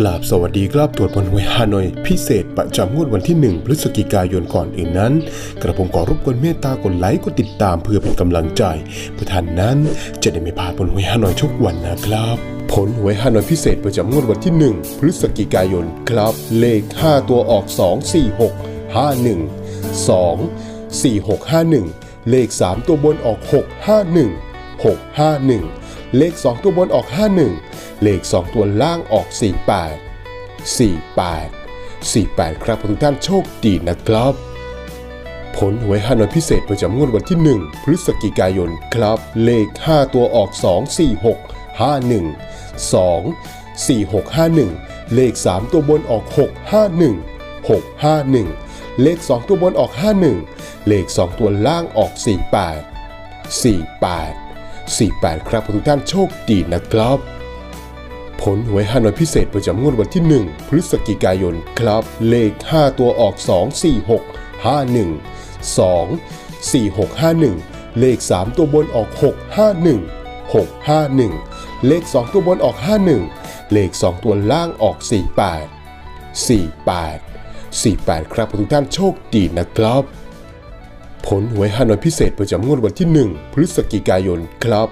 กราบสวัสดีครับตรวจผลหวยฮานอยพิเศษประจำงวดวันที่ 1 พฤศจิกายนก่อนอื่นนั้น กระผมขอรบกวนเมตตากดไลค์กดติดตามเพื่อเป็นกำลังใจเพื่อท่านนั้นจะได้ไม่พลาดผลหวยฮานอยทุกวันนะครับผลหวยฮานอยพิเศษประจำงวดวันที่ 1 พฤศจิกายนครับ เลข 5 ตัวออก 2 4 6 5 1 2 4 6 5 1 เลข 3 ตัวบนออก 6 5 1 6 5 1 เลข 2 ตัวบนออก 51 เลข 2 ตัวล่างออก 48 48 48 ครับทุกท่านโชคดีนะครับ ผลหวยฮานอยพิเศษประจำงวดวันที่ 1 พฤศจิกายนครับ เลข 5 ตัวออก 2 4 6 5 1 2 4 6 5 1 เลข 3 ตัวบนออก 6 5 1 6 5 1 เลข 2 ตัวบนออก 51 เลข 2 ตัวล่างออก 48 48 48 ครับทุกท่านโชคดีนะครับ ผลหวยฮานอยพิเศษประจำงวดวันที่ 1 พฤศจิกายนครับ เลข 5 ตัวออก 2 4 6 5 1 2 4 6 5 1 เลข 3 ตัวบนออก 6 5 1 6 5 1 เลข 2 ตัวบนออก 51 เลข 2 ตัวล่างออก 48 48 48 ครับทุกท่านโชคดีนะครับ ผลหวยฮานอยพิเศษประจำงวดวันที่ 1 พฤศจิกายนครับ